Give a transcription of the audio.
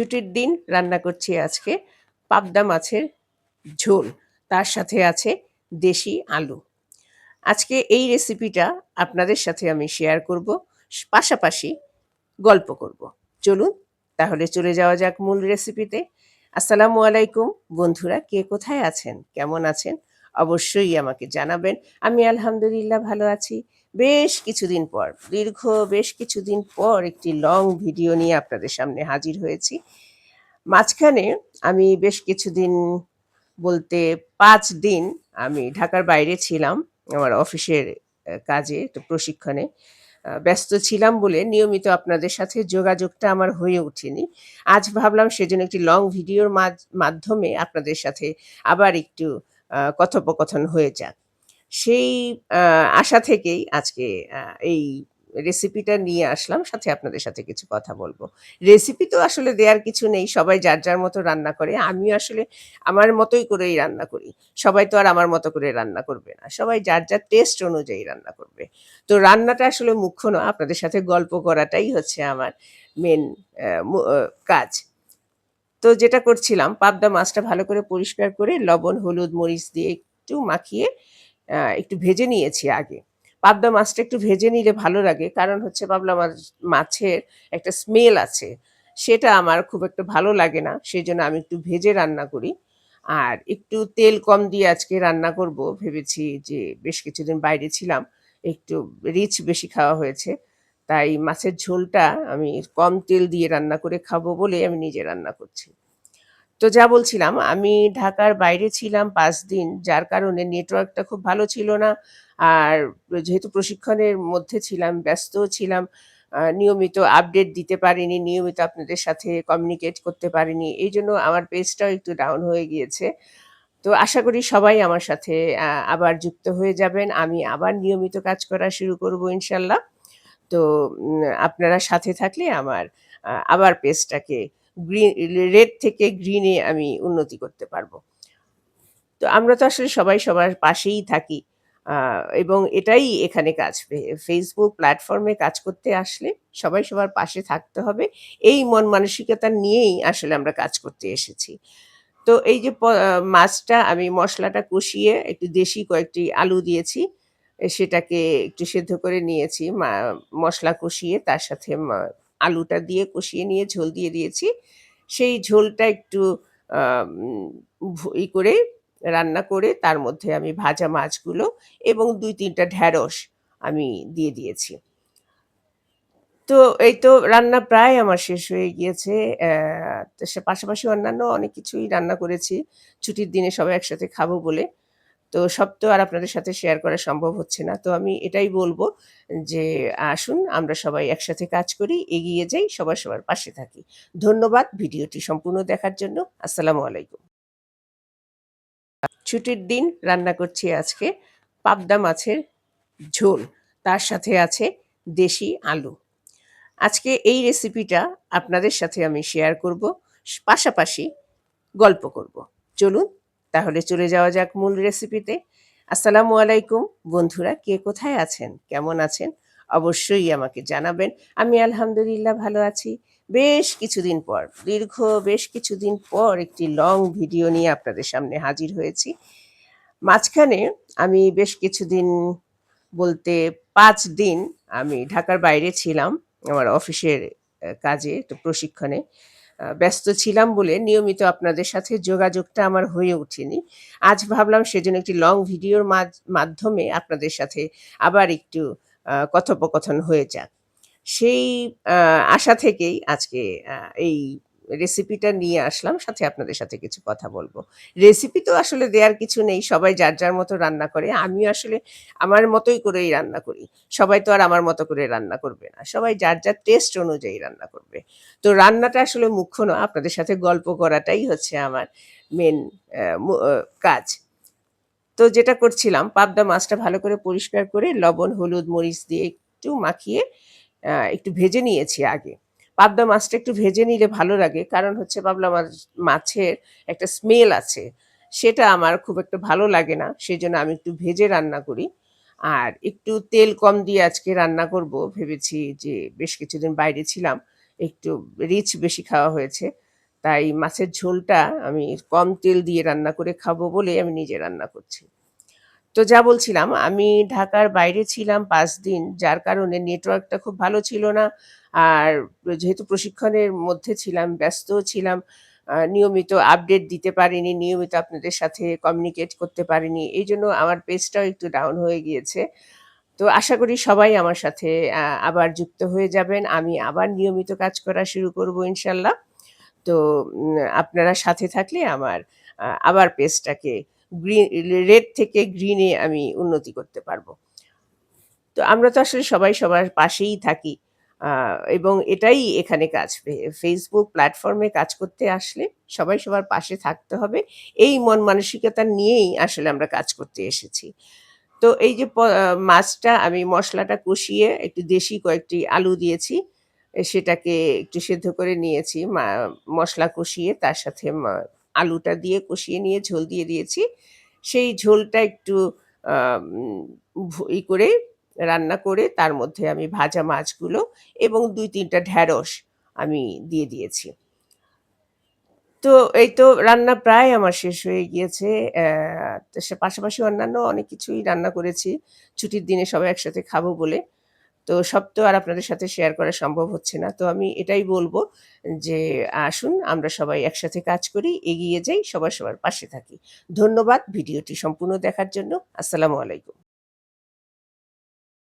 ছুটির দিন রান্না করছি আজকে পাবদা মাছের ঝোল। তার সাথে আছে দেশি আলু। আজকে এই রেসিপিটা আপনাদের সাথে আমি শেয়ার করব, পাশাপাশি গল্প করব। চলুন তাহলে চলে যাওয়া যাক মূল রেসিপিতে আসসালামু আলাইকুম বন্ধুরা, কে কোথায় আছেন? কেমন আছেন? অবশ্যই আমাকে জানাবেন। আমি আলহামদুলিল্লাহ ভালো আছি। বেশ কিছুদিন পর, দীর্ঘ বেশ কিছুদিন পর একটি লং ভিডিও নিয়ে আপনাদের সামনে হাজির হয়েছি। মাঝখানে আমি বেশ কিছুদিন বলতে পাঁচ দিন আমি ঢাকার বাইরে ছিলাম, আমার অফিসের কাজে একটু প্রশিক্ষণে ব্যস্ত ছিলাম বলে নিয়মিত আপনাদের সাথে যোগাযোগটা আমার হয়ে ওঠেনি। আজ ভাবলাম সেজন্য একটি লং ভিডিওর মাধ- মাধ্যমে আপনাদের সাথে আবার একটু কথোপকথন হয়ে যাক। সেই আশা থেকেই আজকে এই রেসিপিটা নিয়ে আসলাম। সাথে আপনাদের সাথে কিছু কথা বলব। রেসিপি তো আসলে দেওয়ার কিছু নেই। সবাই যার যার মতো রান্না করে। আমি আসলে আমার মতোই করেই রান্না করি। সবাই তো আর আমার মতো করে রান্না করবে না। সবাই যার যার টেস্ট অনুযায়ী রান্না করবে। তো রান্নাটা আসলে মুখ্য নয়। আপনাদের সাথে গল্প করাটাই হচ্ছে আমার মেন কাজ। তো যেটা করছিলাম, পাবদা মাছটা ভালো করে পরিষ্কার করে লবণ, হলুদ, মরিচ দিয়ে একটু মাখিয়ে একটু ভেজে নিয়েছি আগে। পাবদা মাছটা একটু ভেজে নিলে ভালো লাগে, কারণ হচ্ছে পাবলা মাছ, মাছের একটা স্মেল আছে। সেটা আমার খুব একটা ভালো লাগে না সেই জন্য আমি একটু ভেজে রান্না করি। আর একটু তেল কম দিয়ে আজকে রান্না করব, ভেবেছি যে বেশ কিছুদিন বাইরে ছিলাম, একটু রিচ বেশি খাওয়া হয়েছে। তাই মাছের ঝোলটা আমি কম তেল দিয়ে রান্না করে খাব বলে আমি নিজে রান্না করছি। তো যা বলছিলাম, আমি ঢাকার বাইরে ছিলাম পাঁচ দিন, যার কারণে নেটওয়ার্কটা খুব ভালো ছিল না। আর যেহেতু প্রশিক্ষণের মধ্যে ছিলাম ব্যস্তও ছিলাম নিয়মিত আপডেট দিতে পারিনি, নিয়মিত আপনাদের সাথে কমিউনিকেট করতে পারিনি, এই জন্য আমার পেজটাও একটু ডাউন হয়ে গিয়েছে। তো আশা করি সবাই আমার সাথে আবার যুক্ত হয়ে যাবেন। আমি আবার নিয়মিত কাজ করা শুরু করব ইনশাল্লাহ। তো আপনারা সাথে থাকলে আমার আবার পেজটাকে গ্রিন, রেড থেকে গ্রিনে আমি উন্নতি করতে পারব। তো আমরা তো আসলে সবাই সবার পাশেই থাকি। এবং এটাই এখানে কাজ। ফেসবুক প্ল্যাটফর্মে কাজ করতে আসলে সবাই সবার পাশে থাকতে হবে। এই মন মানসিকতা নিয়েই আসলে আমরা কাজ করতে এসেছি। তো এই যে মাছটা আমি মশলাটা কষিয়ে একটু দেশি কয়েকটি আলু দিয়েছি। সেটাকে একটু সেদ্ধ করে নিয়েছি। মশলা কষিয়ে তার সাথে আলুটা দিয়ে কষিয়ে নিয়ে ঝোল দিয়ে দিয়েছি। সেই ঝোলটা একটু ই করে রান্না করে তার মধ্যে আমি ভাজা মাছগুলো এবং দুই তিনটা ঢ্যাঁড়স আমি দিয়ে দিয়েছি। তো এই তো রান্না প্রায় আমার শেষ হয়ে গিয়েছে। পাশাপাশি অন্যান্য অনেক কিছুই রান্না করেছি। ছুটির দিনে সবাই একসাথে খাব বলে। তো সব তো আর আপনাদের সাথে শেয়ার করা সম্ভব হচ্ছে না। তো আমি এটাই বলব যে, আসুন আমরা সবাই একসাথে কাজ করি, এগিয়ে যাই, সবার সবার পাশে থাকি। ধন্যবাদ ভিডিওটি সম্পূর্ণ দেখার জন্য। আসসালামু আলাইকুম। ছুটির দিন রান্না করছি আজকে পাবদা মাছের ঝোল, তার সাথে আছে দেশি আলু। আজকে এই রেসিপিটা আপনাদের সাথে আমি শেয়ার করব, পাশাপাশি গল্প করব। চলুন তাহলে চলে যাওয়া যাক মূল রেসিপিতে আসসালামু আলাইকুম, বন্ধুরা, কে কোথায় আছেন? কেমন আছেন? অবশ্যই আমাকে জানাবেন। আমি আলহামদুলিল্লাহ ভালো আছি। বেশ কিছুদিন পর, দীর্ঘ বেশ কিছুদিন পর একটি লং ভিডিও নিয়ে আপনাদের সামনে হাজির হয়েছি। মাঝখানে আমি বেশ কিছুদিন বলতে পাঁচ দিন আমি ঢাকার বাইরে ছিলাম, আমার অফিসের কাজে একটু প্রশিক্ষণে। ব্যস্ত ছিলাম বলে নিয়মিত আপনাদের সাথে যোগাযোগটা আমার হয়ে ওঠেনি। আজ ভাবলাম সেজন্য একটি লং ভিডিওর মাধ- মাধ্যমে আপনাদের সাথে আবার একটু কথোপকথন হয়ে যাক। সেই আশা থেকেই আজকে এই রেসিপিটা নিয়ে আসলাম, সাথে আপনাদের সাথে কিছু কথা বলব। রেসিপি তো আসলে দেওয়ার কিছু নেই, সবাই যার যার মতো রান্না করে আমি আসলে আমার মতোই করেই রান্না করি। সবাই তো আর আমার মতো করে রান্না করবে না, সবাই যার যার টেস্ট অনুযায়ী রান্না করবে। তো রান্নাটা আসলে মুখ্য নয় আপনাদের সাথে গল্প করাটাই হচ্ছে আমার মেন কাজ। তো যেটা করছিলাম, পাবদা মাছটা ভালো করে পরিষ্কার করে লবণ, হলুদ, মরিচ দিয়ে একটু মাখিয়ে একটু ভেজে নিয়েছি আগে। পাবদা মাছটা একটু ভেজে নিলে ভালো লাগে। কারণ হচ্ছে পাবলা মাছ, মাছের একটা স্মেল আছে। সেটা আমার খুব একটা ভালো লাগে না। সেই জন্য আমি একটু ভেজে রান্না করি। আর একটু তেল কম দিয়ে আজকে রান্না করব। ভেবেছি যে বেশ কিছুদিন বাইরে ছিলাম, একটু রিচ বেশি খাওয়া হয়েছে। তাই মাছের ঝোলটা আমি কম তেল দিয়ে রান্না করে খাব বলে আমি নিজে রান্না করছি। তো যা বলছিলাম, আমি ঢাকার বাইরে ছিলাম পাঁচ দিন। যার কারণে নেটওয়ার্কটা খুব ভালো ছিল না। আর যেহেতু প্রশিক্ষণের মধ্যে ছিলাম ব্যস্ত ছিলাম নিয়মিত আপডেট দিতে পারিনি, নিয়মিত আপনাদের সাথে কমিউনিকেট করতে পারিনি, এই জন্য আমার পেজটাও একটু ডাউন হয়ে গিয়েছে। তো আশা করি সবাই আমার সাথে আবার যুক্ত হয়ে যাবেন। আমি আবার নিয়মিত কাজ করা শুরু করব ইনশাল্লাহ তো আপনারা সাথে থাকলে আমার আবার পেজটাকে গ্রিন রেড থেকে গ্রিনে আমি উন্নতি করতে পারব। তো আমরা তো আসলে সবাই সবার পাশেই থাকি। এবং এটাই এখানে কাজ। ফেসবুক প্ল্যাটফর্মে কাজ করতে আসলে সবাই সবার পাশে থাকতে হবে। এই মন মানসিকতা নিয়েই আসলে আমরা কাজ করতে এসেছি। তো এই যে মাছটা আমি মশলাটা কষিয়ে একটু দেশি কয়েকটি আলু দিয়েছি সেটাকে একটু সেদ্ধ করে নিয়েছি মশলা কষিয়ে তার সাথে আলুটা দিয়ে কষিয়ে নিয়ে ঝোল দিয়ে দিয়েছি। সেই ঝোলটা একটু ই করে রান্না করে তার মধ্যে আমি ভাজা মাছগুলো এবং দুই তিনটা ঢ্যাঁড়স আমি দিয়ে দিয়েছি। তো এই তো রান্না প্রায় আমার শেষ হয়ে গিয়েছে। সে পাশাপাশি অন্যান্য অনেক কিছুই রান্না করেছি। ছুটির দিনে সবাই একসাথে খাব বলে। তো সব তো আর আপনাদের সাথে শেয়ার করা সম্ভব হচ্ছে না। তো আমি এটাই বলব যে, আসুন আমরা সবাই একসাথে কাজ করি, এগিয়ে যাই, সবার সবার পাশে থাকি। ধন্যবাদ ভিডিওটি সম্পূর্ণ দেখার জন্য। আসসালামু আলাইকুম।